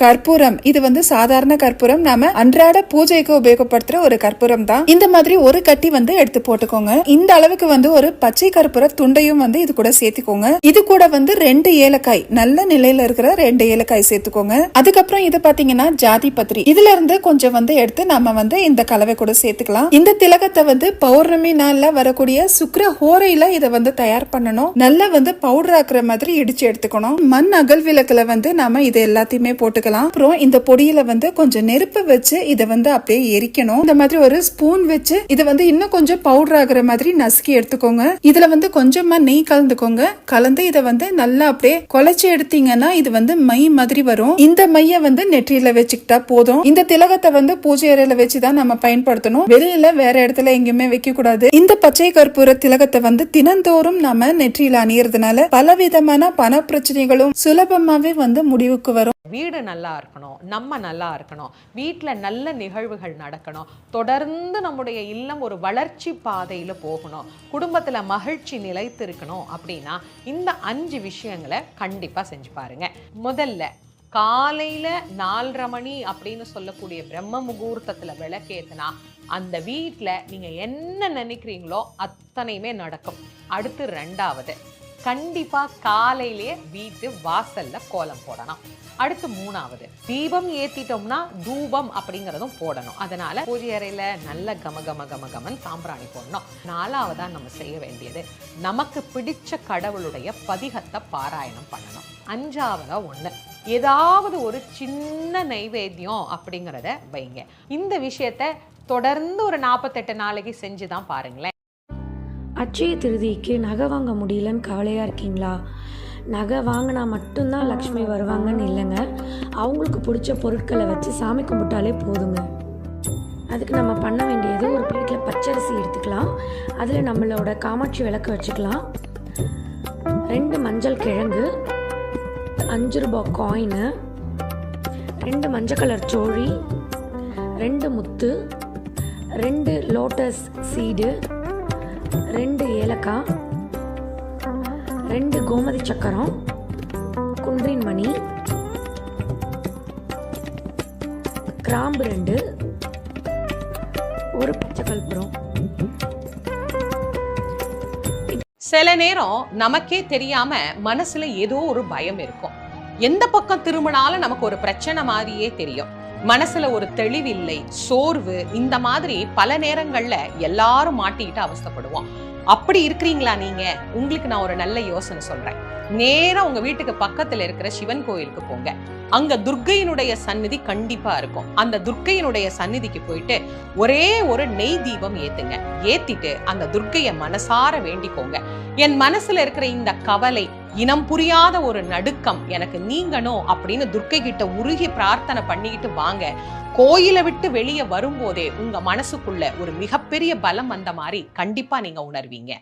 கற்பூரம். இது வந்து சாதாரண கற்பூரம். நாம அன்றாட பூஜைக்கு உபயோகப்படுத்துற ஒரு கற்பூரம் தான். இந்த மாதிரி ஒரு கட்டி வந்து எடுத்து போட்டுக்கோங்க. இந்த அளவுக்கு வந்து ஒரு பச்சை கற்பூர துண்டையும் வந்து இது கூட சேர்த்துக்கோங்க. இது கூட வந்து ரெண்டு ஏலக்காய். நல்ல நிலையில இருக்கிற ரெண்டு ஏலக்காய் சேர்த்துக்கோங்க. அதுக்கப்புறம் இது பாத்தீங்கன்னா ஜாதி பத்திரி. இதுல இருந்து கொஞ்சம் வந்து எடுத்து நம்ம வந்து இந்த கலவை கூட சேர்த்துக்கலாம். இந்த திலகத்தை வந்து பௌர்ணமி நாள்ல வரக்கூடிய சுக்கர ஹோரையில இதை வந்து தயார் பண்ணணும். நல்லா வந்து பவுடர் ஆக்குற மாதிரி இடிச்சு எடுத்துக்கணும். மண் அகல் விளக்குல வந்து நாம இது எல்லாத்தையுமே போட்டுக்கலாம். அப்புறம் இந்த பொடியில வந்து கொஞ்சம் நெருப்பு வச்சு இதை வந்து அப்படியே எரிக்கணும். இந்த மாதிரி ஒரு ஸ்பூன் வச்சு இதை வந்து இன்னும் கொஞ்சம் பவுடர் ஆகுற மாதிரி நசுக்கி எடுத்துக்கோங்க. இதுல வந்து கொஞ்சமா நெய் கலந்துக்கோங்க. கலந்து இதை வந்து நல்லா அப்படியே குலைச்சு எடுத்தீங்கன்னா இது வந்து மை மாதிரி வரும். இந்த மைய வந்து நெற்றியில வச்சுக்கிட்டா போதும். இந்த திலகத்தை வந்து பூஜை அறையில வச்சுதான் நம்ம பயன்படுத்தணும். வெளியில வேற இடத்துல எங்கேயுமே வைக்க கூடாது இந்த பச்சை கற்பூர திலகத்தை வந்து தினந்தோறும் நாம நெற்றியில அணியறதுனால பலவிதமான பண பிரச்சனைகளும் சுலபமாவே வந்து முடிவுக்கு வரும். வீடு நல்லா இருக்கணும் நம்ம நல்லா இருக்கணும் வீட்டில் நல்ல நிகழ்வுகள் நடக்கணும் தொடர்ந்து நம்முடைய இல்லம் ஒரு வளர்ச்சி பாதையில் போகணும் குடும்பத்தில் மகிழ்ச்சி நிலைத்து இருக்கணும் அப்படின்னா இந்த அஞ்சு விஷயங்களை கண்டிப்பாக செஞ்சு பாருங்க. முதல்ல காலையில் நாலரை மணி அப்படின்னு சொல்லக்கூடிய பிரம்ம முகூர்த்தத்தில் விளக்கேத்துனா அந்த வீட்டில் நீங்கள் என்ன நினைக்கிறீங்களோ அத்தனையுமே நடக்கும். அடுத்து ரெண்டாவது கண்டிப்பா காலையிலேயே வீட்டு வாசல்ல கோலம் போடணும். அடுத்து மூணாவது தீபம் ஏத்திட்டோம்னா தூபம் அப்படிங்கறதும் போடணும். அதனால பூஜை அறையில நல்ல கம கம கம கமன் சாம்பிராணி போடணும். நாலாவதா நம்ம செய்ய வேண்டியது நமக்கு பிடிச்ச கடவுளுடைய பதிகத்தை பாராயணம் பண்ணணும். அஞ்சாவதா ஒண்ணு ஏதாவது ஒரு சின்ன நைவேத்தியம் அப்படிங்கிறத வைங்க. இந்த விஷயத்த தொடர்ந்து ஒரு நாற்பத்தெட்டு நாளைக்கு செஞ்சு தான் பாருங்களேன். அட்சய திருதிக்கு நகை வாங்க முடியலன்னு கவலையாக இருக்கீங்களா? நகை வாங்கினா மட்டும்தான் லக்ஷ்மி வருவாங்கன்னு இல்லைங்க. அவங்களுக்கு பிடிச்ச பொருட்களை வச்சு சாமி கும்பிட்டாலே போதுங்க. அதுக்கு நம்ம பண்ண வேண்டியது ஒரு பிளேட்டில் பச்சரிசி எடுத்துக்கலாம். அதில் நம்மளோட காமாட்சி விளக்கு வச்சுக்கலாம். ரெண்டு மஞ்சள் கிழங்கு அஞ்சு ரூபாய் காயினு ரெண்டு மஞ்சள் கலர் சோழி ரெண்டு முத்து ரெண்டு லோட்டஸ் சீடு ரெண்டு ஏலக்காய் ரெண்டு கோமதி சக்கரம் குன்றின் மணி கிராம்பு ரெண்டு ஒரு பச்சை சில நேரம் நமக்கே தெரியாம மனசுல ஏதோ ஒரு பயம் இருக்கும். எந்த பக்கம் திரும்பினாலும் நமக்கு ஒரு பிரச்சனை மாதிரியே தெரியும். மனசுல ஒரு தெளிவில்லை சோர்வு இந்த மாதிரி பல நேரங்கள்ல எல்லாரும் மாட்டிக்கிட்டு அவஸ்தப்படுவோம். அப்படி இருக்கிறீங்களா நீங்க? உங்களுக்கு நான் ஒரு நல்ல யோசனை சொல்றேன். நேரா உங்க வீட்டுக்கு பக்கத்துல இருக்கிற சிவன் கோயிலுக்கு போங்க. அங்க துர்க்கையினுடைய சந்நிதி கண்டிப்பா இருக்கும். அந்த துர்க்கையினுடைய சந்நிதிக்கு போயிட்டு ஒரே ஒரு நெய் தீபம் ஏத்துங்க. ஏத்திட்டு அந்த துர்க்கைய மனசார வேண்டிக்கோங்க. என் மனசுல இருக்கிற இந்த கவலை இனம் புரியாத ஒரு நடுக்கம் எனக்கு நீங்கணும் அப்படின்னு துர்க்கை கிட்ட உருகி பிரார்த்தனை பண்ணிக்கிட்டு வாங்க. கோயிலை விட்டு வெளியே வரும்போதே உங்க மனசுக்குள்ள ஒரு மிகப்பெரிய பலம் வந்த மாதிரி கண்டிப்பா நீங்க உணர்வீங்க.